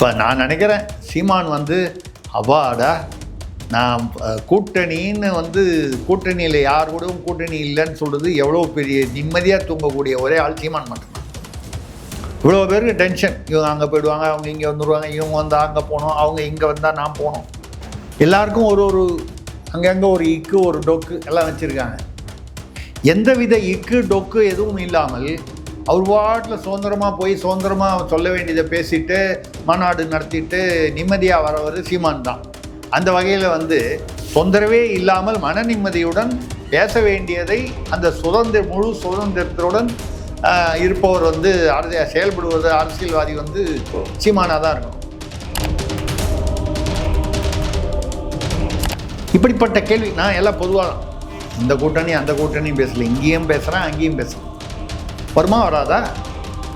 இப்போ நான் நினைக்கிறேன் சீமான் வந்து அவாடா நான் கூட்டணின்னு வந்து கூட்டணியில் யார் கூடவும் கூட்டணி இல்லைன்னு சொல்கிறது எவ்வளோ பெரிய நிம்மதியாக தூங்கக்கூடிய ஒரே ஆள் சீமான் மட்டும்தான். இவ்வளோ பேருக்கு டென்ஷன். இவங்க அங்கே போயிடுவாங்க அவங்க இங்கே வந்துடுவாங்க இவங்க வந்தால் அங்கே போகணும் அவங்க இங்கே வந்தால் நான் போகணும். எல்லாருக்கும் ஒரு ஒரு அங்கங்கே ஒரு இக்கு ஒரு டொக்கு எல்லாம் வச்சுருக்காங்க. எந்தவித இக்கு டொக்கு எதுவும் இல்லாமல் அவர் பாட்டில் சுதந்திரமாக போய் சுதந்திரமாக சொல்ல வேண்டியதை பேசிட்டு மாநாடு நடத்திட்டு நிம்மதியாக வரவர் சீமான் தான். அந்த வகையில் வந்து தொந்தரவே இல்லாமல் மன நிம்மதியுடன் பேச வேண்டியதை அந்த சுதந்திர முழு சுதந்திரத்துடன் இருப்பவர் வந்து அரசியல் செயல்படுவது அரசியல்வாதி வந்து சீமானாக தான் இருக்கும் இப்படிப்பட்ட கேள்வி நான் எல்லாம் பொதுவாக இந்த கூட்டணி அந்த கூட்டணியும் பேசலை இங்கேயும் பேசுகிறேன் அங்கேயும் பேசுகிறேன் வருமா வராதா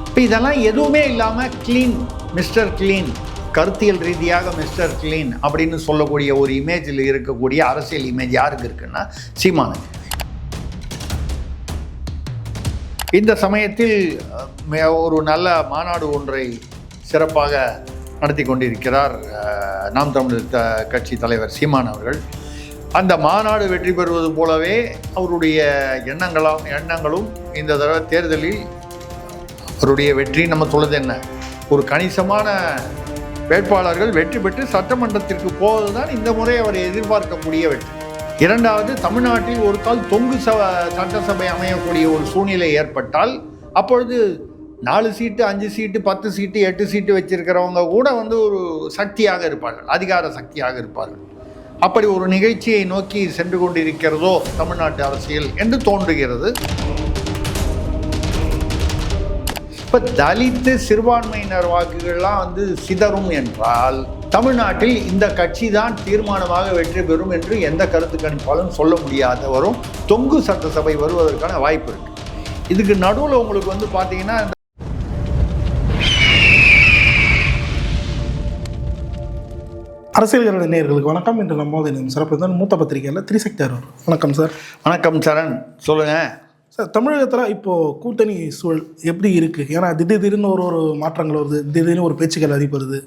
இப்போ இதெல்லாம் எதுவுமே இல்லாமல் க்ளீன் மிஸ்டர் க்ளீன் கருத்தியல் ரீதியாக மிஸ்டர் க்ளீன் அப்படின்னு சொல்லக்கூடிய ஒரு இமேஜில் இருக்கக்கூடிய அரசியல் இமேஜ் யாருக்கு இருக்குன்னா சீமானுக்கு. இந்த சமயத்தில் ஒரு நல்ல மாநாடு ஒன்றை சிறப்பாக நடத்தி கொண்டிருக்கிறார் நாம் தமிழர் த கட்சி தலைவர் சீமான் அவர்கள். அந்த மாநாடு வெற்றி பெறுவது போலவே அவருடைய எண்ணங்களாம் எண்ணங்களும் இந்த தடவை தேர்தலில் அவருடைய வெற்றி நம்ம சொல்லுது என்ன? ஒரு கணிசமான வேட்பாளர்கள் வெற்றி பெற்று சட்டமன்றத்திற்கு போவது தான் இந்த முறை அவர் எதிர்பார்க்கக்கூடிய வெற்றி. இரண்டாவது தமிழ்நாட்டில் ஒரு கால் தொங்கு ச சட்டசபை அமையக்கூடிய ஒரு சூழ்நிலை ஏற்பட்டால் அப்பொழுது நாலு சீட்டு அஞ்சு சீட்டு பத்து சீட்டு எட்டு சீட்டு வச்சிருக்கிறவங்க கூட வந்து ஒரு சக்தியாக இருப்பார்கள் அதிகார சக்தியாக இருப்பார்கள். அப்படி ஒரு நிகழ்ச்சியை நோக்கி சென்று கொண்டிருக்கிறதோ தமிழ்நாட்டு அரசியல் என்று தோன்றுகிறது. இப்போ தலித்து சிறுபான்மையினர் வாக்குகள்லாம் வந்து சிதறும் என்றால் தமிழ்நாட்டில் இந்த கட்சி தான் தீர்மானமாக வெற்றி பெறும் என்று எந்த கருத்து கணிப்பாலும் சொல்ல முடியாத வரும் தொங்கு சட்டசபை வருவதற்கான வாய்ப்பு இருக்கு. இதுக்கு நடுவில் உங்களுக்கு வந்து பார்த்தீங்கன்னா அரசியல் கருட நேயர்களுக்கு வணக்கம். என்று நம்மோது சிறப்பு தான் மூத்த பத்திரிகையில் திரிசக்தி அருண். வணக்கம் சார் வணக்கம் சரண் சொல்லுங்கள் சார் தமிழகத்தில் இப்போது கூட்டணி சூழல் எப்படி இருக்குது ஏன்னா திடீர் திடீர்னு ஒரு ஒரு மாற்றங்கள் வருது. திடீர்னு ஒரு பேச்சுக்கள் அதிபருது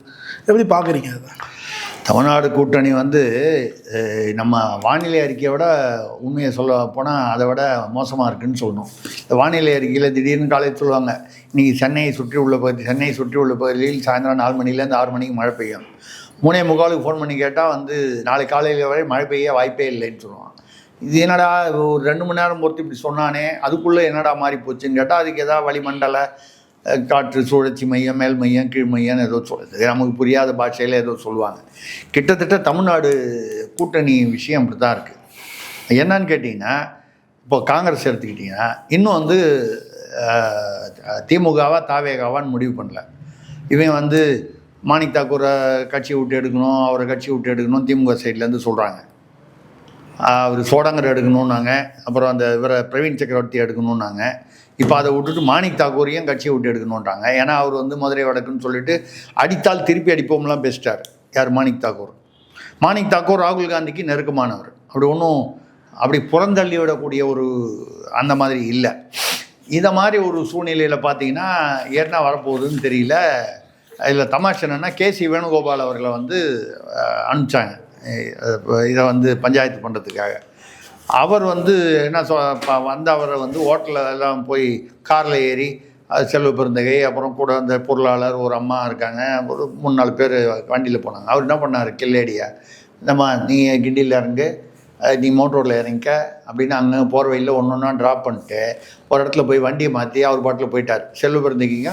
எப்படி பார்க்குறீங்க அதை? தமிழ்நாடு கூட்டணி வந்து நம்ம வானிலை அறிக்கையை விட உண்மையை சொல்ல போனால் அதை விட மோசமாக இருக்குன்னு சொல்லணும். இந்த வானிலை அறிக்கையில் திடீர்னு காலையில் சொல்லுவாங்க இன்றைக்கி சென்னையை சுற்றி உள்ள பகுதி சென்னையை சுற்றி உள்ள பகுதியில் சாயந்தரம் நாலு மணிலேருந்து ஆறு மணிக்கு மழை பெய்யும். மூணே முக்காலுக்கு ஃபோன் பண்ணி கேட்டால் வந்து நாளை காலையில் வரை மழை பெய்ய வாய்ப்பே இல்லைன்னு சொல்லுவான் இது என்னடா ஒரு ரெண்டு மணி நேரம் பொறுத்து இப்படி சொன்னானே அதுக்குள்ளே என்னடா மாறி போச்சுன்னு கேட்டால் அதுக்கு ஏதாவது வளிமண்டல காற்று சுழற்சி மையம் மேல் மையம் கீழ் மையம்னு ஏதோ சொல்லுது நமக்கு புரியாத பாஷையில் ஏதோ சொல்லுவாங்க. கிட்டத்தட்ட தமிழ்நாடு கூட்டணி விஷயம் அப்படி தான் இருக்குது என்னன்னு கேட்டிங்கன்னா இப்போ காங்கிரஸ் எடுத்துக்கிட்டிங்கன்னா இன்னும் வந்து திமுகவா தாவேகாவான்னு முடிவு பண்ணல. இவன் வந்து மாணிக் தாக்கூரை கட்சியை விட்டு எடுக்கணும் அவரை கட்சியை விட்டு எடுக்கணும் திமுக சைட்லேருந்து சொல்கிறாங்க அவர் சோடங்கர் எடுக்கணும்னாங்க. அப்புறம் அந்த இவரை பிரவீன் சக்கரவர்த்தி எடுக்கணும்னாங்க. இப்போ அதை விட்டுட்டு மாணிக் தாக்கூரையும் கட்சியை விட்டு எடுக்கணுன்றாங்க ஏன்னா அவர் வந்து மதுரை வடக்குன்னு சொல்லிட்டு அடித்தால் திருப்பி அடிப்போம்லாம் பேசிட்டார். யார்? மாணிக் தாக்கூர். மாணிக் தாக்கூர் ராகுல் காந்திக்கு நெருக்கமானவர். அப்படி ஒன்றும் அப்படி புறந்தள்ளி விடக்கூடிய ஒரு அந்த மாதிரி இல்லை. இதை மாதிரி ஒரு சூழ்நிலையில் பார்த்தீங்கன்னா என்ன வரப்போகுதுன்னு தெரியல. இதில் தமாஷ் என்னென்னா கேசி வேணுகோபால் அவர்களை வந்து அனுப்பிச்சாங்க. இதை வந்து பஞ்சாயத்து பண்ணுறதுக்காக அவர் வந்து என்ன சொ வந்து அவரை வந்து ஹோட்டலில் எல்லாம் போய் காரில் ஏறி அது செல்வ பெருந்தகை அப்புறம் கூட அந்த பொருளாளர் ஒரு அம்மா இருக்காங்க ஒரு மூணு நாலு பேர் வண்டியில் போனாங்க. அவர் என்ன பண்ணார்? கில்லேடியா இந்தம்மா நீ கிண்டியில் இறங்கு நீ மோட்டோரில் இறங்கிக்க அப்படின்னு அங்கே போகிற வழியில் ஒன்று ஒன்றா ட்ராப் பண்ணிட்டு ஒரு இடத்துல போய் வண்டியை மாற்றி அவர் பாட்டில் போயிட்டார். செல்வ பெருந்தகைங்க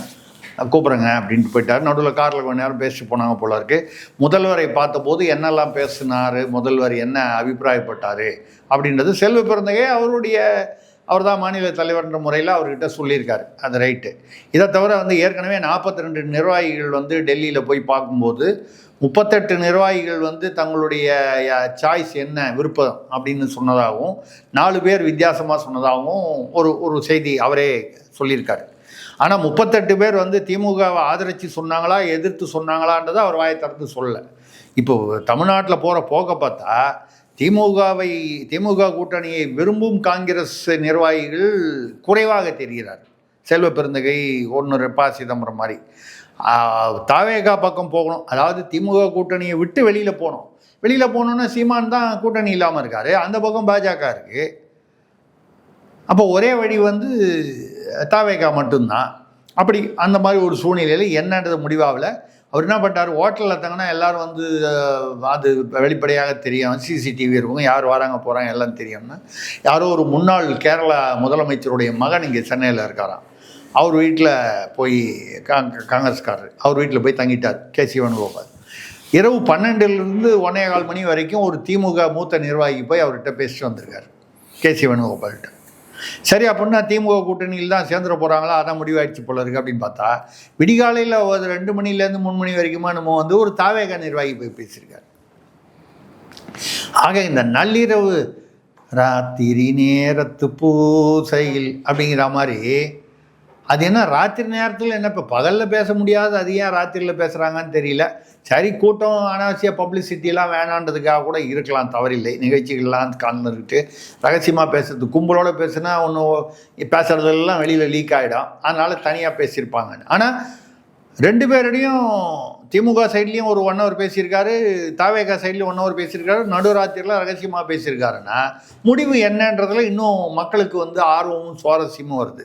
கூப்பிடுங்க அப்படின்ட்டு போயிட்டார். நடுவில் காரில் கொஞ்ச நேரம் பேசிட்டு போனாங்க போல இருக்கு. முதல்வரை பார்த்தபோது என்னெல்லாம் பேசினார் முதல்வர் என்ன அபிப்பிராயப்பட்டார் அப்படின்றது செல்வ பிறந்தையே அவருடைய அவர் தான் மாநில தலைவர்ன்ற முறையில் அவர்கிட்ட சொல்லியிருக்காரு. அந்த ரைட்டு. இதை தவிர வந்து ஏற்கனவே நாற்பத்தி ரெண்டு நிர்வாகிகள் வந்து டெல்லியில் போய் பார்க்கும்போது முப்பத்தெட்டு நிர்வாகிகள் வந்து தங்களுடைய சாய்ஸ் என்ன விருப்பம் அப்படின்னு சொன்னதாகவும் நாலு பேர் வித்தியாசமாக சொன்னதாகவும் ஒரு ஒரு செய்தி அவரே சொல்லியிருக்காரு. ஆனால் முப்பத்தெட்டு பேர் வந்து திமுகவை ஆதரித்து சொன்னாங்களா எதிர்த்து சொன்னாங்களான்றதை அவர் வாயை திறந்து சொல்லலை இப்போ தமிழ்நாட்டில் போகிற போக பார்த்தா திமுகவை திமுக கூட்டணியை விரும்பும் காங்கிரஸ் நிர்வாகிகள் குறைவாக தெரிகிறார். செல்வ பெருந்தகை ஒன்று பா. சிதம்பரம் மாதிரி. தாவேகா பக்கம் போகணும். அதாவது திமுக கூட்டணியை விட்டு வெளியில் போகணும். வெளியில் போகணுன்னா சீமான் தான் கூட்டணி இல்லாமல் இருக்காரு. அந்த பக்கம் பாஜக இருக்குது அப்போ ஒரே வழி வந்து தாவேகா மட்டும்தான். அப்படி அந்த மாதிரி ஒரு சூழ்நிலையில் என்னன்றது முடிவாகல. அவர் என்ன பண்ணிட்டார்? ஹோட்டலில் தங்கினா எல்லாரும் வந்து அது வெளிப்படையாக தெரியும் சிசிடிவி இருக்கும். யார் வராங்க போகிறாங்க எல்லாம் தெரியும்னா யாரோ ஒரு முன்னாள் கேரளா முதலமைச்சருடைய மகன் இங்கே சென்னையில் இருக்காராம். அவர் வீட்டில் போய் காங் காங்கிரஸ்காரர். அவர் வீட்டில் போய் தங்கிட்டார் கே. சி வேணுகோபால் இரவு பன்னெண்டுலேருந்து ஒன்னே கால் மணி வரைக்கும் ஒரு திமுக மூத்த நிர்வாகி போய் அவர்கிட்ட பேசிட்டு வந்திருக்கார் கே. சி வேணுகோபால்கிட்ட சரி அப்படின்னா திமுக கூட்டணியில் தான் சேர்ந்துட போகிறாங்களா அதான் முடிவாயிடுச்சு போல இருக்கு அப்படின்னு பார்த்தா விடிகாலையில் ஒரு ரெண்டு மணிலேருந்து மூணு மணி வரைக்குமா நம்ம வந்து ஒரு தாவேக நிர்வாகி போய் பேசியிருக்காரு. ஆக இந்த நள்ளிரவு ராத்திரி நேரத்து பூசையில் அப்படிங்கிற மாதிரி அது என்ன ராத்திரி நேரத்தில் என்ன இப்போ பகலில் பேச முடியாது அது ஏன் ராத்திரியில் பேசுகிறாங்கன்னு தெரியல. சரி கூட்டம் அனாவசிய பப்ளிசிட்டிலாம் வேணான்றதுக்காக கூட இருக்கலாம் தவறில்லை. நிகழ்ச்சிகள்லாம் கலந்துக்கிட்டு ரகசியமாக பேசுறது கும்பலோட பேசுனா ஒன்று பேசுகிறதெல்லாம் வெளியில் லீக் ஆகிடும் அதனால் தனியாக பேசியிருப்பாங்க ஆனால் ரெண்டு பேரிடையும் திமுக சைட்லேயும் ஒரு ஒன் ஹவர் பேசியிருக்காரு தாவேகா சைட்லேயும் ஒன் ஹவர் பேசியிருக்காரு நடுராத்திரியில் ரகசியமாக பேசியிருக்காருன்னா முடிவு என்னன்றதுல இன்னும் மக்களுக்கு வந்து ஆர்வமும் சுவாரஸ்யமும் வருது.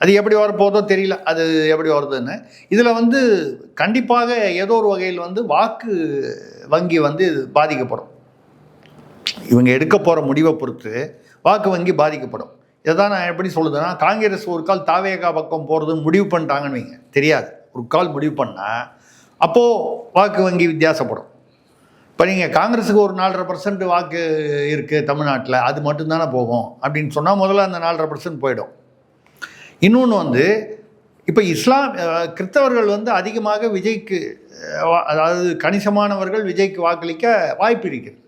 அது எப்படி வரப்போதோ தெரியல. அது எப்படி வருதுன்னு. இதில் வந்து கண்டிப்பாக ஏதோ ஒரு வகையில் வந்து வாக்கு வங்கி வந்து பாதிக்கப்படும். இவங்க எடுக்க போகிற முடிவை பொறுத்து வாக்கு வங்கி பாதிக்கப்படும். இதை தான் நான் எப்படி சொல்லுதுன்னா காங்கிரஸ் ஒரு கால் தாவேகா பக்கம் போகிறதுன்னு முடிவு பண்ணிட்டாங்கன்னு வைங்க. தெரியாது. ஒரு கால் முடிவு பண்ணால் அப்போது வாக்கு வங்கி வித்தியாசப்படும். இப்போ நீங்கள் காங்கிரஸுக்கு ஒரு நாலரை பர்சன்ட் வாக்கு இருக்குது தமிழ்நாட்டில் அது மட்டும்தானே போகும் அப்படின்னு சொன்னால் முதல்ல அந்த நாலரை பர்சன்ட் போயிடும். இன்னொன்று வந்து இப்போ இஸ்லாம் கிறிஸ்தவர்கள் வந்து அதிகமாக விஜய்க்கு வா- அதாவது கணிசமானவர்கள் விஜய்க்கு வாக்களிக்க வாய்ப்பு இருக்கிறது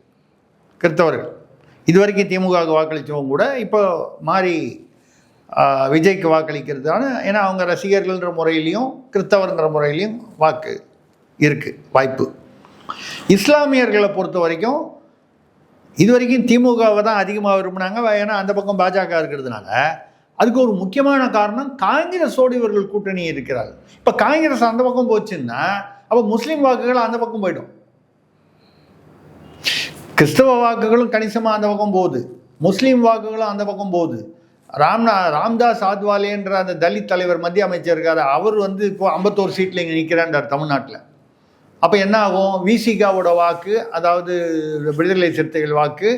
கிறிஸ்தவர்கள் இது வரைக்கும் திமுகவுக்கு வாக்களித்தவங்க கூட இப்போ மாறி விஜய்க்கு வாக்களிக்கிறதுனால ஏன்னா அவங்க ரசிகர்கள்ன்ற முறையிலையும் கிறிஸ்தவர்ன்ற முறையிலையும் வாக்கு இருக்குது வாய்ப்பு. இஸ்லாமியர்களை பொறுத்த வரைக்கும் இது வரைக்கும் திமுகவை தான் அதிகமாக விரும்பினாங்க ஏன்னா அந்த பக்கம் பாஜக இருக்கிறதுனால அதுக்கு ஒரு முக்கியமான காரணம் காங்கிரஸோடு இவர்கள் கூட்டணி இருக்கிறார் இப்போ காங்கிரஸ் அந்த பக்கம் போச்சுன்னா அப்போ முஸ்லீம் வாக்குகள் அந்த பக்கம் போயிடும். கிறிஸ்தவ வாக்குகளும் கணிசமாக அந்த பக்கம் போகுது. முஸ்லீம் வாக்குகளும் அந்த பக்கம் போகுது. ராம்நா ராம்தாஸ் ஆத்வாலேன்ற அந்த தலித் தலைவர் மத்திய அமைச்சர் இருக்கார் அவர் வந்து இப்போ ஐம்பத்தோரு சீட்டில் இங்கே நிற்கிறான்றார் தமிழ்நாட்டில். அப்போ என்ன ஆகும்? விசிகாவோட வாக்கு அதாவது விடுதலை சிறுத்தைகள் வாக்கு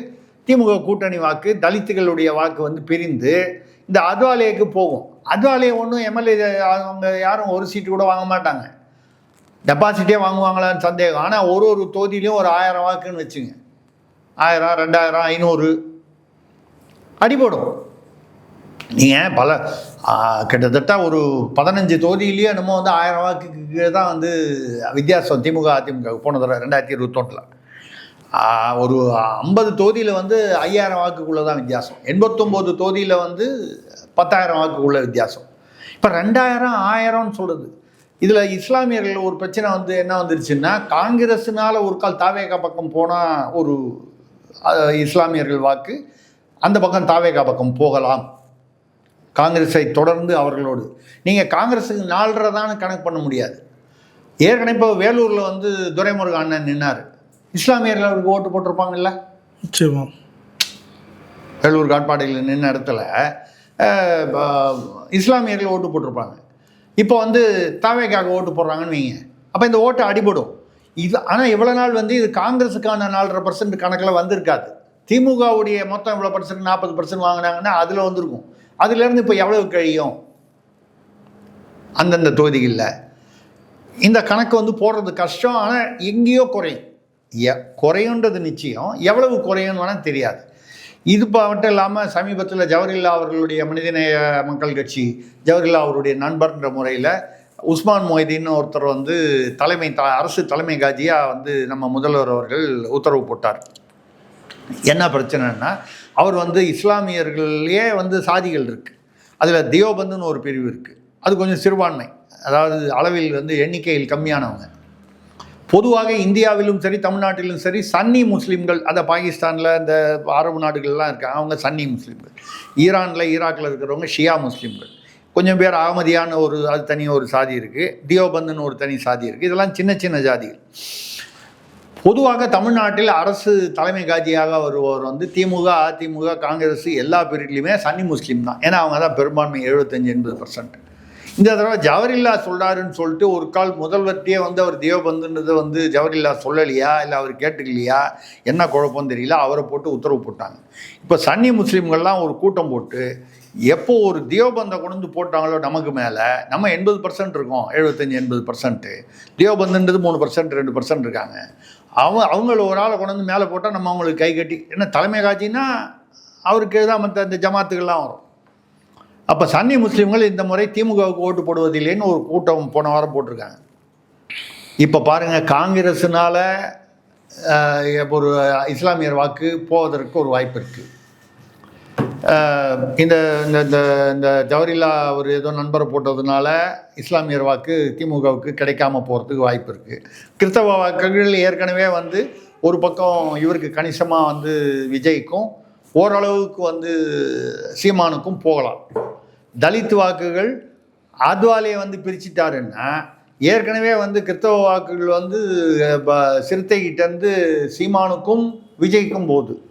திமுக கூட்டணி வாக்கு தலித்துகளுடைய வாக்கு வந்து பிரிந்து இந்த அத்வாலேக்கு போகும். அத்வாலே ஒன்றும் எம்எல்ஏ அவங்க யாரும் ஒரு சீட்டு கூட வாங்க மாட்டாங்க. டெபாசிட்டே வாங்குவாங்களான்னு சந்தேகம். ஆனால் ஒரு ஒரு தொகுதியிலையும் ஒரு ஆயிரம் வாக்குன்னு வச்சுங்க. ஆயிரம் ரெண்டாயிரம் ஐநூறு. அடிபடும். நீங்கள் பல கிட்டத்தட்ட ஒரு பதினஞ்சு தொகுதியிலேயே நம்ம வந்து ஆயிரம் வாக்குக்கு கீழே தான் வந்து வித்தியாசம். திமுக அதிமுக போன தடவை ரெண்டாயிரத்தி இருபத்தொன்னில். ஒரு ஐம்பது தொகுதியில் வந்து ஐயாயிரம் வாக்குக்குள்ளே தான் வித்தியாசம். எண்பத்தொம்போது தொகுதியில் வந்து பத்தாயிரம் வாக்குக்குள்ள வித்தியாசம். இப்போ ரெண்டாயிரம் ஆயிரம்னு சொல்லுது இதில் இஸ்லாமியர்கள் ஒரு பிரச்சனை வந்து என்ன வந்துருச்சுன்னா காங்கிரஸுனால ஒரு கால் தாவேகா பக்கம் போனால் ஒரு இஸ்லாமியர்கள் வாக்கு அந்த பக்கம் தாவேகா பக்கம் போகலாம். காங்கிரஸை தொடர்ந்து அவர்களோடு. நீங்கள் காங்கிரஸுக்கு நாலரை தான் கணக்கு பண்ண முடியாது. ஏற்கனவே இப்போ வேலூரில் வந்து துரைமுருகன் அண்ணன் நின்னார். இஸ்லாமியர்கள் அவருக்கு ஓட்டு போட்டிருப்பாங்கல்ல? நிச்சயமா. வேலூர் காட்பாடியில் நின்ன இடத்துல இஸ்லாமியர்கள் ஓட்டு போட்டிருப்பாங்க. இப்போ வந்து தாவேக்காக ஓட்டு போடுறாங்கன்னு வைங்க. அப்போ இந்த ஓட்டு அடிபடும். இது ஆனால் இவ்வளோ நாள் வந்து இது காங்கிரஸுக்கான நாலரை பர்சன்ட் கணக்கில் வந்திருக்காது. திமுகவுடைய மொத்தம் இவ்வளோ பர்சன்ட் நாற்பது பர்சன்ட் வாங்கினாங்கன்னா அதில் வந்திருக்கும். அதுலேருந்து இப்போ எவ்வளவு கழியும்? அந்தந்த தொகுதிகளில். இந்த கணக்கு வந்து போடுறது கஷ்டம் ஆனால் எங்கேயோ குறையும். எ குறையுன்றது நிச்சயம். எவ்வளவு குறையும்னு வேணால் தெரியாது. இது மட்டும் இல்லாமல் சமீபத்தில் ஜவஹர்லா அவர்களுடைய மனிதநேய மக்கள் கட்சி ஜவஹர்லா அவருடைய நண்பர்ன்ற முறையில் உஸ்மான் மொய்தீன் ஒருத்தர் வந்து தலைமை த அரசு தலைமை காஜியாக வந்து நம்ம முதல்வர் அவர்கள் உத்தரவு போட்டார். என்ன பிரச்சனைன்னா அவர் வந்து இஸ்லாமியர்களே வந்து சாதிகள் இருக்குது அதில் தியோபந்துன்னு ஒரு பிரிவு இருக்குது அது கொஞ்சம் சிறுபான்மை. அதாவது அளவில் வந்து எண்ணிக்கையில் கம்மியானவங்க. பொதுவாக இந்தியாவிலும் சரி தமிழ்நாட்டிலும் சரி சன்னி முஸ்லீம்கள் அந்த பாகிஸ்தானில் இந்த அரபு நாடுகள்லாம் இருக்காங்க அவங்க சன்னி முஸ்லீம்கள். ஈரானில் ஈராக்கில் இருக்கிறவங்க ஷியா முஸ்லீம்கள். கொஞ்சம் பேர் அகமதியான ஒரு அது தனி ஒரு சாதி இருக்குது தியோபந்துன்னு ஒரு தனி சாதி இருக்குது இதெல்லாம் சின்ன சின்ன ஜாதிகள் பொதுவாக தமிழ்நாட்டில் அரசு தலைமை காட்சியாக வருபவர் வந்து திமுக அதிமுக காங்கிரஸ் எல்லா பீரியட்லையுமே சன்னி முஸ்லீம் தான். ஏன்னா அவங்க தான் பெரும்பான்மை எழுபத்தஞ்சு எண்பது பர்சன்ட் இந்த தடவை ஜவஹர்லா சொல்கிறாருன்னு சொல்லிட்டு ஒரு கால் முதல்வர்கிட்டயே வந்து அவர் தேவபந்துன்றதை வந்து ஜவஹர்லா சொல்லலையா? இல்லை அவர் கேட்டுக்கலையா? என்ன குழப்பம் தெரியல. அவரை போட்டு உத்தரவு போட்டாங்க. இப்போ சன்னி முஸ்லீம்கள்லாம் ஒரு கூட்டம் போட்டு எப்போ ஒரு தேவபந்தை கொண்டு வந்து போட்டாங்களோ நமக்கு மேலே நம்ம எண்பது பர்சன்ட் இருக்கோம் எழுபத்தஞ்சி எண்பது பர்சன்ட்டு தேவபந்துன்றது மூணு பர்சன்ட் ரெண்டு பர்சன்ட் இருக்காங்க. அவங்க அவங்கள ஒரு ஆளை கொண்டு வந்து மேலே போட்டால் நம்ம அவங்களுக்கு கை கட்டி என்ன தலைமை காட்சின்னா அவருக்கு தான் மற்ற இந்த ஜமாத்துக்கள்லாம் வரும். அப்போ சன்னி முஸ்லீம்கள் இந்த முறை திமுகவுக்கு ஓட்டு போடுவதில்லைன்னு ஒரு கூட்டம் போன வாரம் போட்டிருக்காங்க. இப்போ பாருங்கள் காங்கிரஸுனால் ஒரு இஸ்லாமியர் வாக்கு போவதற்கு ஒரு வாய்ப்பு இருக்குது இந்த இந்த இந்த இந்த ஜவஹர்லா ஒரு ஏதோ நண்பரை போட்டதுனால இஸ்லாமியர் வாக்கு திமுகவுக்கு கிடைக்காம போகிறதுக்கு வாய்ப்பு இருக்குது கிறிஸ்தவ வாக்குகள் ஏற்கனவே வந்து ஒரு பக்கம் இவருக்கு கணிசமாக வந்து விஜய்க்கும் ஓரளவுக்கு வந்து சீமானுக்கும் போகலாம். தலித் வாக்குகள் ஆத்வாலியை வந்து பிரிச்சிட்டாருன்னா ஏற்கனவே வந்து கிறிஸ்தவ வாக்குகள் வந்து சிறுத்தைகிட்டேருந்து சீமானுக்கும் விஜய்க்கும் போகுது.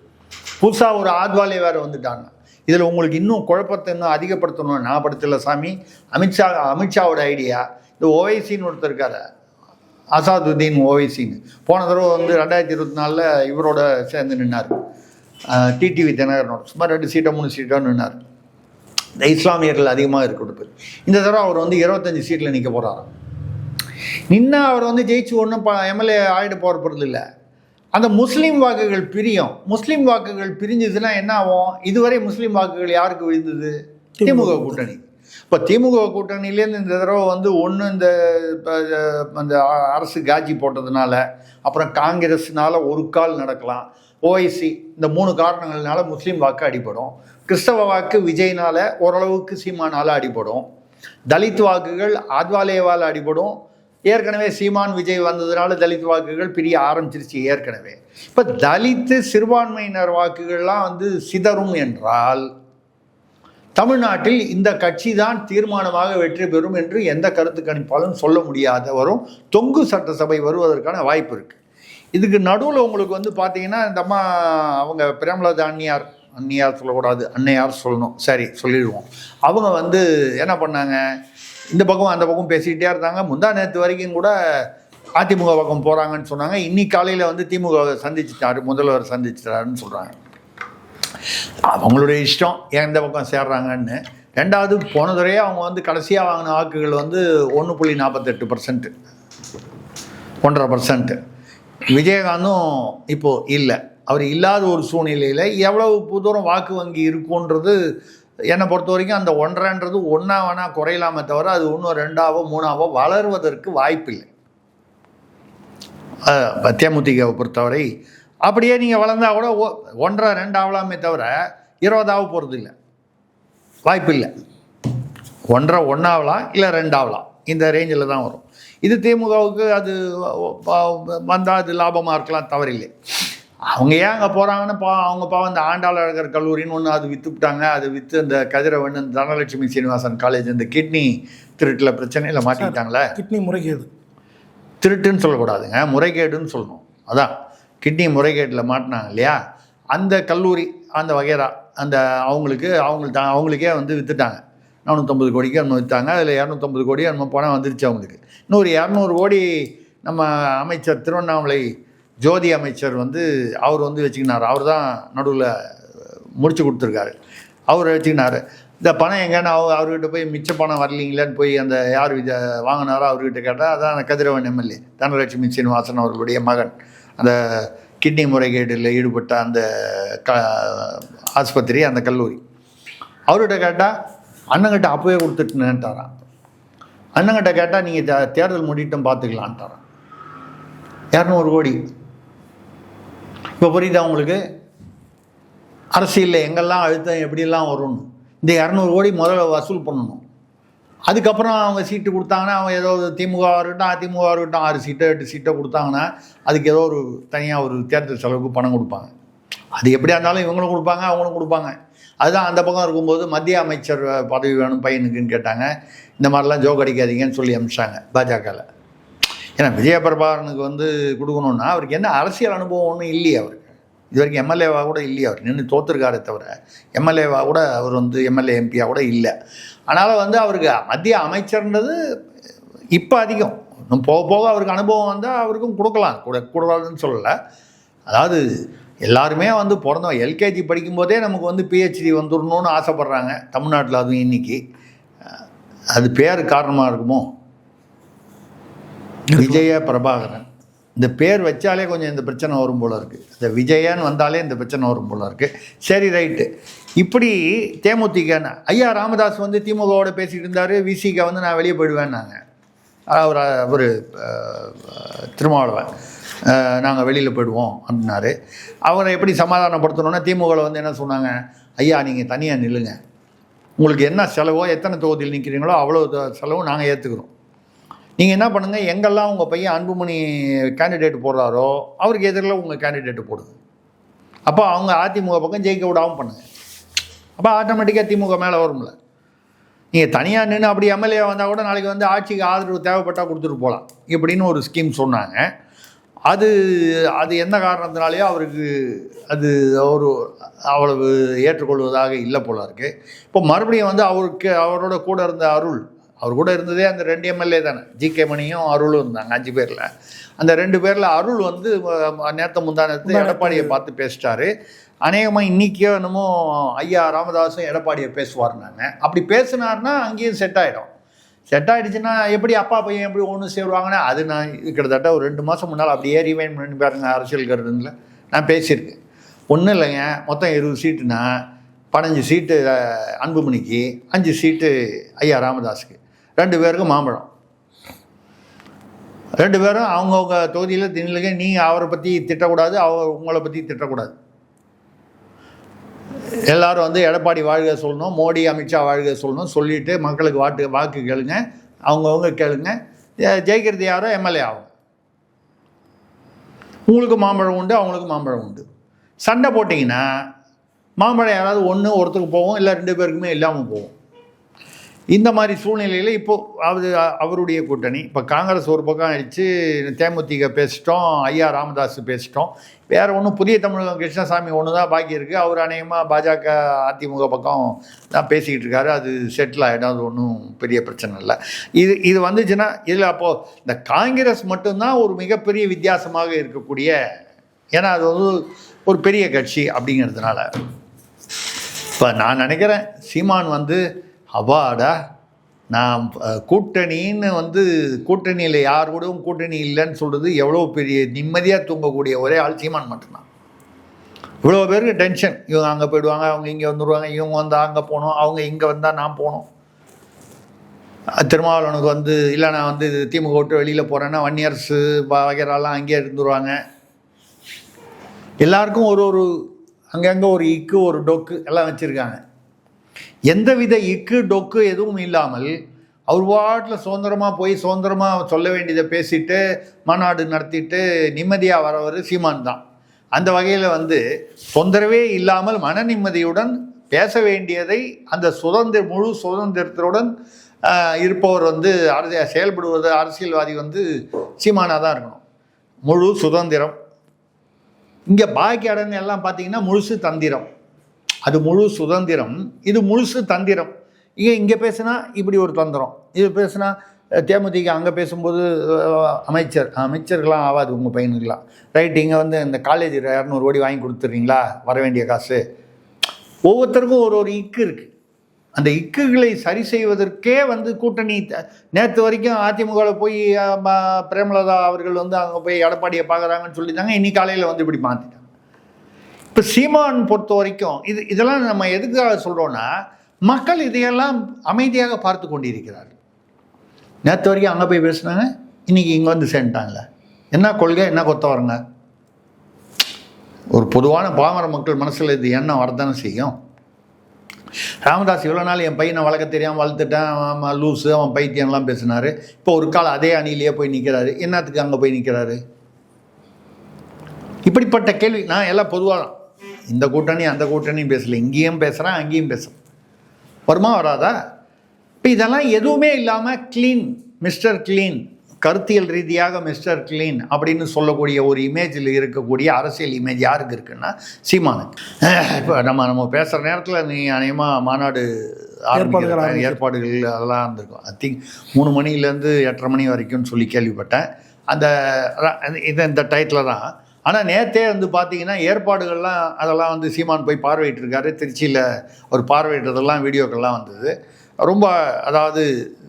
புதுசாக ஒரு ஆத்வாலே வேறு வந்துட்டாங்க. இதில் உங்களுக்கு இன்னும் குழப்பத்தை இன்னும் அதிகப்படுத்தணும் நான் படுத்தல சாமி. அமித்ஷா அமித்ஷாவோட ஐடியா இந்த ஓவைசின்னு ஒருத்தர் இருக்கார். அசாதுதீன் ஓவைசின்னு. போன தடவை வந்து ரெண்டாயிரத்தி இருபத்தி நாலில் இவரோட சேர்ந்து நின்னார். டிடிவி தினகரனோட. சுமார் ரெண்டு சீட்டோ மூணு சீட்டோ நின்னார். இந்த இஸ்லாமியர்கள் அதிகமாக இருக்க கொடுப்பார் இந்த தடவை அவர் வந்து இருபத்தஞ்சி சீட்டில் நிற்க போகிறாராம் நின்னா அவர் வந்து ஜெயிச்சு ஒன்றும் ப எம்எல்ஏ ஆகிட பொருள் இல்லை. அந்த முஸ்லீம் வாக்குகள் பிரியும். முஸ்லீம் வாக்குகள் பிரிஞ்சதுன்னா என்ன ஆகும்? இதுவரை முஸ்லீம் வாக்குகள் யாருக்கு விழுந்தது? திமுக கூட்டணி. இப்போ திமுக கூட்டணியிலேருந்து இந்த தடவை வந்து ஒன்று இந்த இப்ப, அந்த அரசு காஜி போட்டதுனால அப்புறம் காங்கிரஸ்னால ஒரு கால் நடக்கலாம். ஓஐசி இந்த மூணு காரணங்கள்னால முஸ்லீம் வாக்கு அடிபடும். கிறிஸ்தவ வாக்கு விஜய்னால ஓரளவுக்கு சீமானால் அடிபடும். தலித் வாக்குகள் ஆத்வாலேவால் அடிபடும். ஏற்கனவே சீமான் விஜய் வந்ததுனால தலித் வாக்குகள் பிரிய ஆரம்பிச்சிருச்சு ஏற்கனவே. இப்போ தலித்து சிறுபான்மையினர் வாக்குகள்லாம் வந்து சிதறும் என்றால் தமிழ்நாட்டில் இந்த கட்சி தான் தீர்மானமாக வெற்றி பெறும் என்று எந்த கருத்து கணிப்பாலும் சொல்ல முடியாத வரும் தொங்கு சட்டசபை வருவதற்கான வாய்ப்பு இருக்குது இதுக்கு நடுவில் உங்களுக்கு வந்து பார்த்தீங்கன்னா இந்த அம்மா அவங்க பிரேமலதா அன்னியார் அன்னியார் சொல்லக்கூடாது அன்னையார் சொல்லணும். சரி சொல்லிடுவோம். அவங்க வந்து என்ன பண்ணாங்க? இந்த பக்கம் அந்த பக்கம் பேசிக்கிட்டே இருந்தாங்க. முந்தா நேற்று வரைக்கும் கூட அதிமுக பக்கம் போகிறாங்கன்னு சொன்னாங்க. இன்னைக்கு காலையில் வந்து திமுக சந்திச்சிட்டாரு முதல்வர் சந்திச்சிட்டாருன்னு சொல்கிறாங்க அவங்களுடைய இஷ்டம் எந்த பக்கம் சேர்றாங்கன்னு. ரெண்டாவது போன தடவையே அவங்க வந்து கடைசியாக வாங்கின வாக்குகள் வந்து ஒன்று புள்ளி நாற்பத்தெட்டு பர்சன்ட்டு ஒன்றரை பர்சன்ட்டு விஜயகாந்தும் இப்போது இல்லை. அவர் இல்லாத ஒரு சூழ்நிலையில் எவ்வளவு தூரம் வாக்கு வங்கி இருக்குன்றது என்னை பொறுத்த வரைக்கும் அந்த ஒன்றரைன்றது ஒன்றா வேணால் குறையலாமே தவிர அது ஒன்றும் ரெண்டாவோ மூணாவோ வளர்வதற்கு வாய்ப்பில்லை. அஹ் தேமுதிகவை பொறுத்தவரை அப்படியே நீங்கள் வளர்ந்தா கூட ஒன்றரை ரெண்டாவலாமே தவிர இருபதாவது போகிறது இல்லை வாய்ப்பு இல்லை ஒன்றரை ஒன்றாவலாம் இல்லை ரெண்டாவலாம் இந்த ரேஞ்சில் தான் வரும். இது திமுகவுக்கு அது வந்தால் அது லாபமாக இருக்கலாம் தவறில்லை. அவங்க ஏன் அங்கே போகிறாங்கன்னு பா அவங்க பாவம் இந்த ஆண்டாளர் கல்லூரின்னு ஒன்று அது விற்றுவிட்டாங்க அது விற்று அந்த கதிரவன் இந்த தனலட்சுமி சீனிவாசன் காலேஜ் இந்த கிட்னி திருட்டில் பிரச்சனையில் மாட்டிக்கிட்டாங்களே? கிட்னி முறைகேது திருட்டுன்னு சொல்லக்கூடாதுங்க. முறைகேடுன்னு சொல்லணும். அதான். கிட்னி முறைகேட்டில் மாட்டினாங்க இல்லையா? அந்த கல்லூரி அந்த வகைரா அந்த அவங்களுக்கு அவங்கள்ட்ட அவங்களுக்கே வந்து விற்றுட்டாங்க நானூற்றம்பது கோடிக்கு அனுமதி விற்றாங்க அதில் இரநூத்தம்பது கோடி அனும பணம் வந்துருச்சு அவங்களுக்கு. இன்னொரு இரநூறு கோடி நம்ம அமைச்சர் திருவண்ணாமலை ஜோதி அமைச்சர் வந்து அவர் வந்து வச்சுக்கினார். அவர் தான் நடுவில் முடிச்சு கொடுத்துருக்காரு. அவர் வச்சுக்கினார். இந்த பணம் எங்கன்னு அவ அவர்கிட்ட போய் மிச்ச பணம் வரலீங்களான்னு போய் அந்த யார் இதை வாங்கினாரோ அவர்கிட்ட கேட்டால் அதான் அந்த கதிரவன் எம்எல்ஏ தனலட்சுமி சீனிவாசன் அவர்களுடைய மகன். அந்த கிட்னி முறைகேடில் ஈடுபட்ட அந்த க ஆஸ்பத்திரி அந்த கல்லூரி. அவர்கிட்ட கேட்டால் அண்ணங்கிட்ட அப்போவே கொடுத்துட்டுன்னுட்டாராம் அண்ணங்கிட்ட கேட்டால் நீங்கள் தேர்தல் முடிட்டும் பார்த்துக்கலான்ட்டாரான் இரநூறு கோடி. இப்போ புரியுதா உங்களுக்கு? அரசியலில் எங்கெல்லாம் அழுத்தம் எப்படிலாம் வரும்னு. இந்த இரநூறு கோடி முதல்ல வசூல் பண்ணணும். அதுக்கப்புறம் அவங்க சீட்டு கொடுத்தாங்கன்னா அவங்க ஏதோ ஒரு திமுக இருக்கட்டும் அதிமுகவாக இருக்கட்டும் ஆறு சீட்டை எட்டு சீட்டை கொடுத்தாங்கன்னா அதுக்கு ஏதோ ஒரு தனியாக ஒரு தேர்தல் செலவுக்கு பணம் கொடுப்பாங்க. அது எப்படியா இருந்தாலும் இவங்களும் கொடுப்பாங்க அவங்களும் கொடுப்பாங்க. அதுதான் அந்த பக்கம் இருக்கும்போது மத்திய அமைச்சர் பதவி வேணும் பையனுக்குன்னு கேட்டாங்க. இந்த மாதிரிலாம் ஜோக் அடிக்காதீங்கன்னு சொல்லி அனுப்பிச்சாங்க பாஜகவில் ஏன்னா விஜய பிரபாகரனுக்கு வந்து கொடுக்கணுன்னா அவருக்கு என்ன அரசியல் அனுபவம் ஒன்றும் இல்லையே அவருக்கு. இது வரைக்கும் எம்எல்ஏவாக கூட இல்லையே அவர். நின்று தோத்துருக்காரே தவிர எம்எல்ஏவாக கூட அவர் வந்து எம்எல்ஏ எம்பியாக கூட இல்லை. அதனால் வந்து அவருக்கு மத்திய அமைச்சர்ன்றது இப்போ அதிகம். இன்னும் போக போக அவருக்கு அனுபவம் வந்தால் அவருக்கும் கொடுக்கலாம். கூட கூடாதுன்னு சொல்லலை. அதாவது எல்லாருமே வந்து பிறந்தோம் எல்கேஜி படிக்கும்போதே நமக்கு வந்து பிஹெச்டி வந்துடணும்னு ஆசைப்பட்றாங்க தமிழ்நாட்டில் அதுவும் இன்னைக்கு. அது பேர் காரணமாக இருக்குமோ? விஜய பிரபாகரன். இந்த பேர் வச்சாலே கொஞ்சம் இந்த பிரச்சனை வரும் போல இருக்குது இந்த விஜயன்னு வந்தாலே இந்த பிரச்சனை வரும் போல இருக்குது சரி ரைட்டு. இப்படி தேமுதிக ஐயா ராமதாஸ் வந்து திமுகவோட பேசிகிட்டு இருந்தார் விசிக வந்து நான் வெளியே போயிடுவேன்னாங்க. அவர் அவர் திருமாவளவன். நாங்கள் வெளியில் போயிடுவோம் அப்படின்னாரு. அவரை எப்படி சமாதானப்படுத்தணும்னா திமுகவில் வந்து என்ன சொன்னாங்க? ஐயா நீங்கள் தனியாக நில்லுங்க. உங்களுக்கு என்ன செலவோ எத்தனை தொகுதியில் நிற்கிறீங்களோ அவ்வளோ செலவும் நாங்கள் ஏற்றுக்கிறோம் நீங்கள் என்ன பண்ணுங்கள் எங்கெல்லாம் உங்கள் பையன் அன்புமணி கேண்டிடேட் போடுறாரோ அவருக்கு எதிரில் உங்கள் கேண்டிடேட் போடுங்க. அப்போ அவங்க அதிமுக பக்கம் ஜெயிக்க விடாமல் பண்ணுங்கள் அப்போ ஆட்டோமேட்டிக்காக திமுக மேலே வரும்ல. நீங்கள் தனியாக நின்று அப்படி எம்எல்ஏ வந்தால் கூட நாளைக்கு வந்து ஆட்சிக்கு ஆதரவு தேவைப்பட்டால் கொடுத்துட்டு போகலாம் இப்படின்னு ஒரு ஸ்கீம் சொன்னாங்க. அது அது என்ன காரணத்தினாலேயோ அவருக்கு அது ஒரு அவ்வளவு ஏற்றுக்கொள்வதாக இல்லை போல இருக்கு. இப்போ மறுபடியும் வந்து அவருக்கு அவரோட கூட இருந்த அருள் அவர் கூட இருந்ததே அந்த ரெண்டு எம்எல்ஏ தானே. ஜி கே மணியும் அருளும் இருந்தாங்க அஞ்சு பேரில். அந்த ரெண்டு பேரில் அருள் வந்து நேற்று முந்தானத்து எடப்பாடியை பார்த்து பேசிட்டாரு. அநேகமாக இன்றைக்கோ என்னமோ ஐயா ராமதாஸும் எடப்பாடியை பேசுவார்னாங்க அப்படி பேசினார்னா அங்கேயும் செட் ஆகிடும் செட் ஆகிடுச்சுன்னா எப்படி அப்பா பையன் எப்படி ஒன்று சேருவாங்கன்னா அது நான் கிட்டத்தட்ட ஒரு ரெண்டு மாதம் முன்னால் அப்படியே ரிவைன் பண்ணி பாருங்க அரசியல் கருதுல நான் பேசியிருக்கேன். ஒன்றும் இல்லைங்க மொத்தம் இருபது சீட்டுனா பதினஞ்சு சீட்டு அன்புமணிக்கு அஞ்சு சீட்டு ஐயா ராமதாஸுக்கு. ரெண்டு பேருக்கும் மாம்பழம். ரெண்டு பேரும் அவங்கவுங்க தொகுதியில் திணிலுங்க நீங்கள் அவரை பற்றி திட்டக்கூடாது அவர் உங்களை பற்றி திட்டக்கூடாது. எல்லாரும் வந்து எடப்பாடி வாழ்க சொல்லணும் மோடி அமித்ஷா வாழ்க சொல்லணும் சொல்லிட்டு மக்களுக்கு வாட்டு வாக்கு கேளுங்க. அவங்கவுங்க கேளுங்க. ஜெயிக்கிறது யாரோ? எம்எல்ஏ ஆகும். உங்களுக்கு மாம்பழம் உண்டு அவங்களுக்கு மாம்பழம் உண்டு. சண்டை போட்டிங்கன்னா மாம்பழம் யாராவது ஒன்று ஒருத்தருக்கு போகும் இல்லை ரெண்டு பேருக்குமே இல்லாமல் போகும். இந்த மாதிரி சூழ்நிலையில் இப்போது அது அவருடைய கூட்டணி. இப்போ காங்கிரஸ் ஒரு பக்கம் ஆயிடுச்சு தேமுதிக பேசிட்டோம் ஐயா ராமதாஸ் பேசிட்டோம். வேறு ஒன்றும் புதிய தமிழகம் கிருஷ்ணசாமி ஒன்று தான் பாக்கி இருக்குது அவர் அநேகமாக பாஜக அதிமுக பக்கம் தான் பேசிக்கிட்டு இருக்காரு. அது செட்டில் ஆகிடும் அது ஒன்றும் பெரிய பிரச்சனை இல்லை. இது இது வந்துச்சுன்னா இதில் அப்போது இந்த காங்கிரஸ் மட்டும்தான் ஒரு மிகப்பெரிய வித்தியாசமாக இருக்கக்கூடிய ஏன்னா அது வந்து ஒரு பெரிய கட்சி அப்படிங்கிறதுனால. இப்போ நான் நினைக்கிறேன் சீமான் வந்து அவாடா நான் கூட்டணின்னு வந்து கூட்டணியில் யார் கூடவும் கூட்டணி இல்லைன்னு சொல்கிறது எவ்வளோ பெரிய நிம்மதியாக தூங்கக்கூடிய ஒரே ஆள் சீமான் மட்டும்தான். இவ்வளோ பேருக்கு டென்ஷன் இவங்க அங்கே போயிடுவாங்க அவங்க இங்கே வந்துடுவாங்க இவங்க வந்தால் அங்கே போகணும் அவங்க இங்கே வந்தால் நான் போகணும். திருமாவளவனுக்கு வந்து இல்லை நான் வந்து திமுக விட்டு வெளியில் போகிறேன்னா வன்னியரசு வகைராலாம் அங்கேயே இருந்துருவாங்க. எல்லாருக்கும் ஒரு ஒரு அங்கங்கே ஒரு இக்கு ஒரு டொக்கு எல்லாம் வச்சுருக்காங்க. எந்தவித இக்கு டொக்கு எதுவும் இல்லாமல் அவர் வாட்டில் சுதந்திரமாக போய் சுதந்திரமாக சொல்ல வேண்டியதை பேசிட்டு மாநாடு நடத்திட்டு நிம்மதியாக வரவர் சீமான் தான். அந்த வகையில் வந்து தொந்தரவே இல்லாமல் மன நிம்மதியுடன் பேச வேண்டியதை அந்த சுதந்திர முழு சுதந்திரத்துடன் இருப்பவர் வந்து அரசிய செயல்படுவது அரசியல்வாதி வந்து சீமானாக தான் இருக்கணும். முழு சுதந்திரம். இங்கே பாக்கி அடன் எல்லாம் பார்த்தீங்கன்னா முழுசு தந்திரம். அது முழு சுதந்திரம் இது முழுசு தந்திரம். இங்கே இங்கே பேசுனா இப்படி ஒரு தந்திரம். இது பேசுனா தேமுதிக அங்கே பேசும்போது அமைச்சர் அமைச்சர்களாம் ஆகாது உங்கள் பையனுக்கெலாம் ரைட் இங்கே வந்து இந்த காலேஜ் இரநூறு கோடி வாங்கி கொடுத்துட்றீங்களா? வர வேண்டிய காசு. ஒவ்வொருத்தருக்கும் ஒரு ஒரு இக்கு இருக்குது அந்த இக்குகளை சரி செய்வதற்கே வந்து கூட்டணி நேற்று வரைக்கும் அதிமுகவில் போய் பிரேமலதா அவர்கள் வந்து அங்கே போய் எடப்பாடியை பார்க்குறாங்கன்னு சொல்லியிருந்தாங்க. இன்னி காலையில் வந்து இப்படி மாற்றிட்டாங்க இப்போ சீமான் பொறுத்த வரைக்கும் இது இதெல்லாம் நம்ம எதுக்காக சொல்கிறோன்னா மக்கள் இதையெல்லாம் அமைதியாக பார்த்து கொண்டிருக்கிறார் நேற்று வரைக்கும் அங்கே போய் பேசினாங்க இன்னைக்கு இங்கே வந்து சேர்ந்துட்டாங்களே. என்ன கொள்கை என்ன கொத்த வரங்க ஒரு பொதுவான பாமர மக்கள் மனசில் இது எண்ணம் வரதானே செய்யும். ராமதாஸ் இவ்வளோ நாள் என் பையனை வளர்க்க தெரியாமல் வளர்த்துட்டேன் அவன் லூஸு அவன் பைத்தியம்லாம் பேசினார். இப்போ ஒரு காலம் அதே அணியிலேயே போய் நிற்கிறாரு என்னத்துக்கு அங்கே போய் நிற்கிறாரு இப்படிப்பட்ட கேள்வி நான் எல்லாம் பொதுவாக இந்த கூட்டணி அந்த கூட்டணியும் பேசல. இங்கேயும் பேசுகிறேன் அங்கேயும் பேசுகிறேன் வருமா வராதா? இப்போ இதெல்லாம் எதுவுமே இல்லாமல் க்ளீன் மிஸ்டர் க்ளீன் கருத்தியல் ரீதியாக மிஸ்டர் க்ளீன் அப்படின்னு சொல்லக்கூடிய ஒரு இமேஜில் இருக்கக்கூடிய அரசியல் இமேஜ் யாருக்கு இருக்குன்னா சீமானுக்கு. இப்போ நம்ம நம்ம பேசுகிற நேரத்தில் நீ அநேகமாக மாநாடு ஆரம்பிக்கிற. ஏற்பாடுகள் அதெல்லாம் இருந்திருக்கும். ஐ திங்க் மூணு மணிலேருந்து எட்டரை மணி வரைக்கும்னு சொல்லி கேள்விப்பட்டேன். அந்த இது இந்த டயத்தில் தான். ஆனால் நேற்றே வந்து பார்த்தீங்கன்னா ஏற்பாடுகள்லாம் அதெல்லாம் வந்து சீமான் போய் பார்வையிட்டிருக்காரு. திருச்சியில் ஒரு பார்வையிட்டதெல்லாம் வீடியோக்கள்லாம் வந்தது. ரொம்ப அதாவது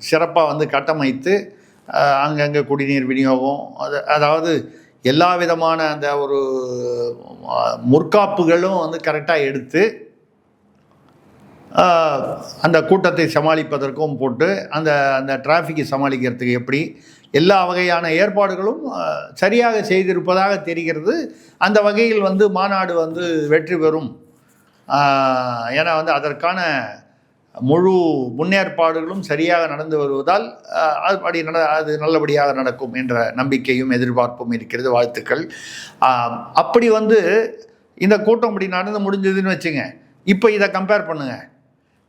சிறப்பாக வந்து கட்டமைத்து அங்கங்கே குடிநீர் விநியோகம் அது அதாவது எல்லா விதமான அந்த ஒரு முற்காப்புகளும் வந்து கரெக்டாக எடுத்து அந்த கூட்டத்தை சமாளிப்பதற்கும் போட்டு அந்த அந்த டிராஃபிக்கை சமாளிக்கிறதுக்கு எப்படி எல்லா வகையான ஏற்பாடுகளும் சரியாக செய்திருப்பதாக தெரிகிறது. அந்த வகையில் வந்து மாநாடு வந்து வெற்றி பெறும். ஏன்னா வந்து அதற்கான முழு முன்னேற்பாடுகளும் சரியாக நடந்து வருவதால் அப்படி அதுபடி நட அது நல்லபடியாக நடக்கும் என்ற நம்பிக்கையும் எதிர்பார்ப்பும் இருக்கிறது. வாழ்த்துக்கள். அப்படி வந்து இந்த கூட்டம் இப்படி நடந்து முடிஞ்சதுன்னு வச்சுங்க. இப்போ இதை கம்பேர் பண்ணுங்க.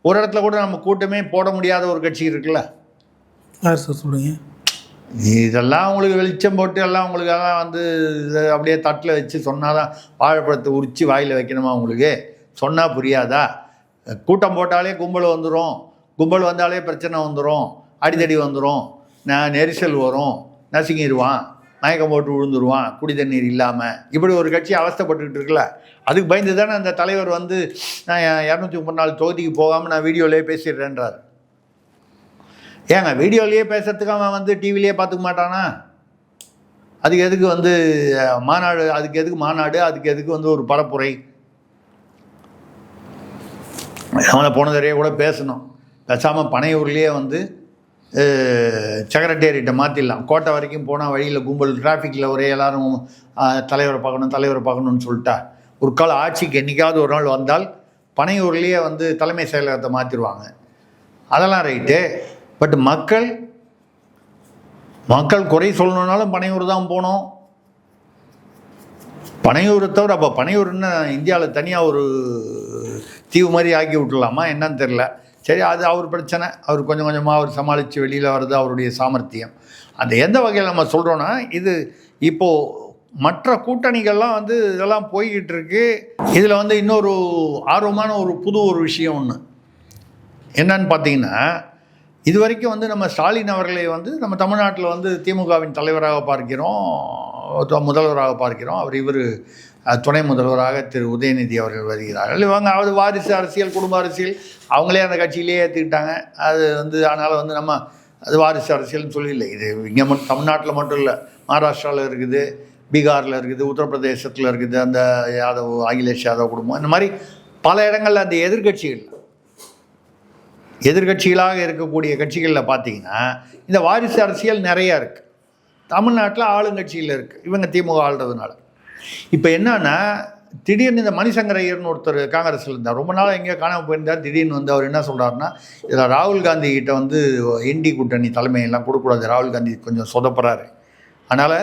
ஒரு இடத்துல கூட நம்ம கூட்டமே போட முடியாத ஒரு கட்சி இருக்குல்ல? யார் சார் சொல்லுங்கள் இதெல்லாம் உங்களுக்கு வெளிச்சம் போட்டு எல்லாம் உங்களுக்கு எல்லாம் வந்து இதை அப்படியே தட்டில் வச்சு சொன்னால் தான் வாழைப்பழத்தை உரித்து வாயில் வைக்கணுமா உங்களுக்கு? சொன்னால் புரியாதா? கூட்டம் போட்டாலே கும்பல் வந்துடும் கும்பல் வந்தாலே பிரச்சனை வந்துடும் அடிதடி வந்துடும் நான் நெரிசல் வரும். நசுங்கிடுவான் மயக்கம் போட்டு விழுந்துருவான் குடி தண்ணீர் இல்லாமல் இப்படி ஒரு கட்சி அவஸ்தப்பட்டுக்கிட்டு இருக்குல்ல. அதுக்கு பயந்து தானே அந்த தலைவர் வந்து நான் இரநூத்தி முப்பது நாலு தொகுதிக்கு போகாமல் நான் வீடியோலேயே பேசிடுறேன்றார். ஏங்க வீடியோலேயே பேசுறதுக்கு அவன் வந்து டிவிலேயே பார்த்துக்க மாட்டானா? அதுக்கு எதுக்கு வந்து மாநாடு அதுக்கு எதுக்கு மாநாடு அதுக்கு எதுக்கு வந்து ஒரு பரப்புரை? அவனை போன தடவையே கூட பேசணும். பேசாமல் பனையூர்லேயே வந்து செக்ரட்டேரியட்டை மாற்றிடலாம் கோட்டை வரைக்கும் போனால் வழியில் கும்பல் டிராஃபிக்கில் ஒரே எல்லாரும் தலைவரை பார்க்கணும் தலைவரை பார்க்கணும்னு சொல்லிட்டா. ஒரு கால ஆட்சிக்கு என்றைக்காவது ஒரு நாள் வந்தால் பனையூர்லேயே வந்து தலைமை செயலகத்தை மாற்றிடுவாங்க அதெல்லாம் ரைட்டு. பட் மக்கள் மக்கள் குறை சொல்லணுன்னாலும் பனையூர் தான் போனோம். பனையூரை தவிர அப்போ பனையூர்னு இந்தியாவில் தனியாக ஒரு தீவு மாதிரி ஆக்கி விட்டுலாமா என்னன்னு தெரில சரி அது அவர் பிரச்சனை. அவர் கொஞ்சம் கொஞ்சமாக அவர் சமாளித்து வெளியில் வர்றது அவருடைய சாமர்த்தியம். அந்த எந்த வகையில் நம்ம சொல்கிறோன்னா இது இப்போது மற்ற கூட்டணிகள்லாம் வந்து இதெல்லாம் போய்கிட்டு இருக்கு. இதில் வந்து இன்னொரு ஆர்வமான ஒரு புது ஒரு விஷயம் ஒன்று என்னன்னு பார்த்தீங்கன்னா இது வரைக்கும் வந்து நம்ம ஸ்டாலின் அவர்களை வந்து நம்ம தமிழ்நாட்டில் வந்து திமுகவின் தலைவராக பார்க்கிறோம் முதல்வராக பார்க்கிறோம். அவர் இவர் துணை முதல்வராக திரு உதயநிதி அவர்கள் வருகிறார்கள். இவங்க அது வாரிசு அரசியல் குடும்ப அரசியல் அவங்களே அந்த கட்சியிலேயே ஏற்றுக்கிட்டாங்க அது வந்து அதனால் வந்து நம்ம அது வாரிசு அரசியல்னு சொல்லி இல்லை இது இங்கே மட்டும் தமிழ்நாட்டில் மட்டும் இல்லை மகாராஷ்டிராவில் இருக்குது பீகாரில் இருக்குது உத்தரப்பிரதேசத்தில் இருக்குது அந்த யாதவ் அகிலேஷ் யாதவ் குடும்பம் இந்த மாதிரி பல இடங்களில் அந்த எதிர்க்கட்சிகள் எதிர்க்கட்சிகளாக இருக்கக்கூடிய கட்சிகளில் பார்த்தீங்கன்னா இந்த வாரிசு அரசியல் நிறையா இருக்குது தமிழ்நாட்டில் ஆளுங்கட்சியில் இருக்குது இவங்க திமுக ஆள்றதுனால. இப்போ என்னன்னா திடீர்னு இந்த மணிசங்கரையர்னு ஒருத்தர் காங்கிரஸில் இருந்தார். ரொம்ப நாள் எங்கேயோ காணாமல் போயிருந்தார். திடீர்னு வந்து அவர் என்ன சொல்கிறாருன்னா இதில் ராகுல் காந்தி கிட்ட வந்து இண்டி கூட்டணி தலைமையெல்லாம் கொடுக்கக்கூடாது. ராகுல் காந்தி கொஞ்சம் சொதப்புறாரு. அதனால்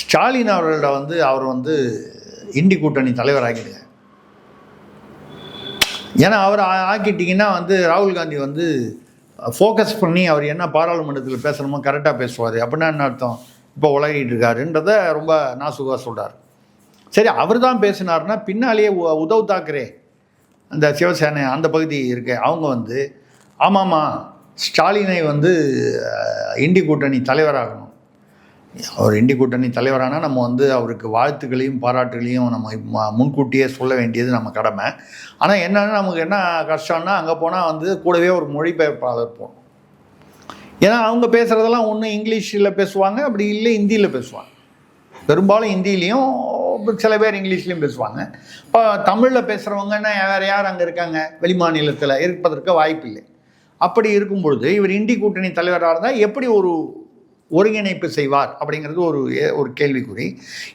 ஸ்டாலின் அவர்களோட வந்து அவர் வந்து இண்டி கூட்டணி தலைவர் ஆகிடுங்க ஏன்னா அவர் ஆக்கிட்டிங்கன்னா வந்து ராகுல் காந்தி வந்து ஃபோக்கஸ் பண்ணி அவர் என்ன பாராளுமன்றத்தில் பேசணுமோ கரெக்டாக பேசுவார். அப்படின்னா என்ன அர்த்தம்? இப்போ உலகிட்டு இருக்காருன்றத ரொம்ப நாசுகாக சொல்கிறார் சரி அவர் தான் பேசினார்னா பின்னாலேயே உ- தாக்கரே அந்த சிவசேனை அந்த பகுதி இருக்கு அவங்க வந்து ஆமாம்மா ஸ்டாலினை வந்து அஹ், இண்டி கூட்டணி தலைவராகணும். அவர் இண்டி கூட்டணி தலைவரானா நம்ம வந்து அவருக்கு வாழ்த்துக்களையும் பாராட்டுகளையும் நம்ம முன்கூட்டியே சொல்ல வேண்டியது நம்ம கடமை. ஆனால் என்னென்னா நமக்கு என்ன கஷ்டம்னா அங்கே போனால் வந்து கூடவே ஒரு மொழிபெயர்ப்பாளர் போகணும். ஏன்னா அவங்க பேசுகிறதெல்லாம் ஒன்று இங்கிலீஷில் பேசுவாங்க அப்படி இல்லை ஹிந்தியில் பேசுவாங்க. பெரும்பாலும் ஹிந்திலையும் சில பேர் இங்கிலீஷ்லேயும் பேசுவாங்க. இப்போ தமிழில் பேசுகிறவங்கன்னா வேறு யார் அங்கே இருக்காங்க? வெளிமாநிலத்தில் இருப்பதற்கு வாய்ப்பில்லை. அப்படி இருக்கும் பொழுது இவர் இண்டி கூட்டணி தலைவராக இருந்தால் எப்படி ஒரு ஒருங்கிணைப்பு செய்வார் அப்படிங்கிறது ஒரு ஏ- ஒரு கேள்விக்குறி.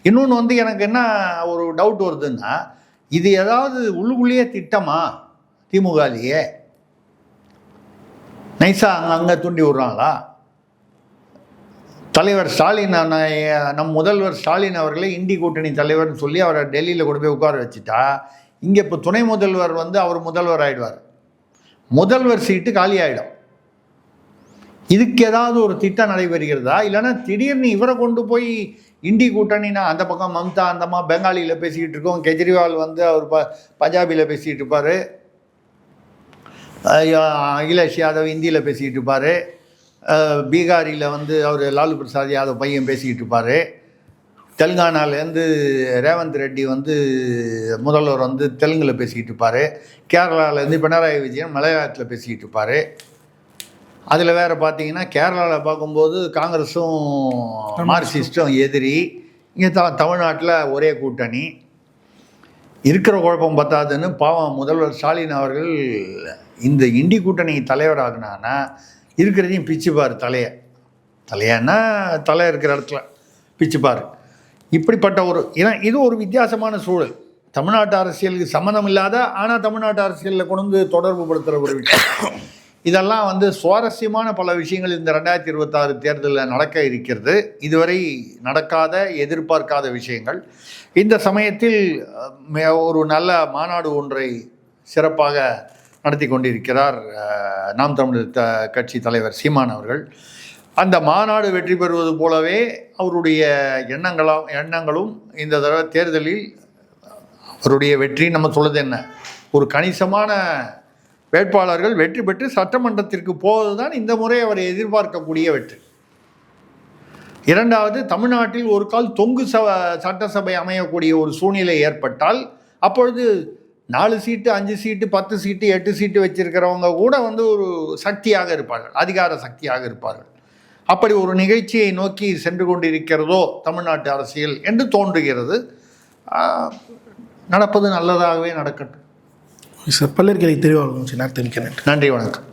இன்னொன்று வந்து எனக்கு என்ன ஒரு டவுட் வருதுன்னா இது ஏதாவது உள்ளுக்குள்ளேயே திட்டமா? திமுகலையே. நைஸா அங்கே அங்கே தூண்டி விடுறாங்களா? தலைவர் ஸ்டாலின் நம் முதல்வர் ஸ்டாலின் அவர்களே இந்தி கூட்டணி தலைவர்னு சொல்லி அவரை டெல்லியில் கொண்டு போய் உட்கார வச்சுட்டா இங்கே இப்போ துணை முதல்வர் வந்து அவர் முதல்வர் ஆகிடுவார் முதல்வர் சீட்டு காலி ஆகிடும் இதுக்கு ஏதாவது ஒரு திட்டம் நடைபெறுகிறதா? இல்லைன்னா திடீர்னு இவரை கொண்டு போய் இண்டி கூட்டணினா அந்த பக்கம் மம்தா அந்தம்மா பெங்காலியில் பேசிக்கிட்டு இருக்கோம் கெஜ்ரிவால் வந்து அவர் ப பஞ்சாபியில் பேசிக்கிட்டு இருப்பார். அகிலேஷ் யாதவ் ஹிந்தியில் பேசிக்கிட்டு இருப்பார். பீகாரியில் வந்து அவர் லாலு பிரசாத் யாதவ் பையன் பேசிக்கிட்டு இருப்பார். தெலுங்கானாலேருந்து ரேவந்த் ரெட்டி வந்து முதல்வர் வந்து தெலுங்கில் பேசிக்கிட்டு இருப்பார். கேரளாவிலேருந்து பினராயி விஜயன் மலையாளத்தில் பேசிக்கிட்டு இருப்பார். அதில் வேறு பார்த்தீங்கன்னா கேரளாவில் பார்க்கும்போது காங்கிரஸும் மார்க்சிஸ்டும் எதிரி. இங்கே த தமிழ்நாட்டில் ஒரே கூட்டணி. இருக்கிற குழப்பம் பத்தாதுன்னு பாவம் முதல்வர் ஸ்டாலின் அவர்கள் இந்த இண்டி கூட்டணி தலைவராகினானா இருக்கிறதையும் பிச்சுப்பார் தலையை. தலையன்னா தலை இருக்கிற இடத்துல பிச்சுப்பார் இப்படிப்பட்ட ஒரு ஏன்னா இது ஒரு வித்தியாசமான சூழல். தமிழ்நாட்டு அரசியலுக்கு சம்மந்தம் இல்லாத ஆனால் தமிழ்நாட்டு அரசியலில் கொண்டு வந்து தொடர்பு படுத்துகிற ஒரு விஷயம். இதெல்லாம் வந்து சுவாரஸ்யமான பல விஷயங்கள் இந்த ரெண்டாயிரத்தி இருபத்தாறு தேர்தலில் நடக்க இருக்கிறது. இதுவரை நடக்காத எதிர்பார்க்காத விஷயங்கள். இந்த சமயத்தில் ஒரு நல்ல மாநாடு ஒன்றை சிறப்பாக நடத்தி கொண்டிருக்கிறார் நாம் தமிழர் த கட்சி தலைவர் சீமான் அவர்கள். அந்த மாநாடு வெற்றி பெறுவது போலவே அவருடைய எண்ணங்களும் எண்ணங்களும் இந்த தடவை தேர்தலில் அவருடைய வெற்றி நம்ம சொல்லது என்ன? ஒரு கணிசமான வேட்பாளர்கள் வெற்றி பெற்று சட்டமன்றத்திற்கு போவதுதான் இந்த முறை அவர் எதிர்பார்க்கக்கூடிய வெற்றி. இரண்டாவது தமிழ்நாட்டில் ஒரு கால் தொங்கு சப சட்டசபை அமையக்கூடிய ஒரு சூழ்நிலை ஏற்பட்டால் அப்பொழுது நாலு சீட்டு அஞ்சு சீட்டு பத்து சீட்டு எட்டு சீட்டு வச்சிருக்கிறவங்க கூட வந்து ஒரு சக்தியாக இருப்பார்கள் அதிகார சக்தியாக இருப்பார்கள். அப்படி ஒரு நிகழ்ச்சியை நோக்கி சென்று கொண்டிருக்கிறதோ தமிழ்நாட்டு அரசியல் என்று தோன்றுகிறது. நடப்பது நல்லதாகவே நடக்கட்டும். சார் பல்லர்களை தெரிவாகும் நேரத்தை மிக்க நன்றி நன்றி வணக்கம்.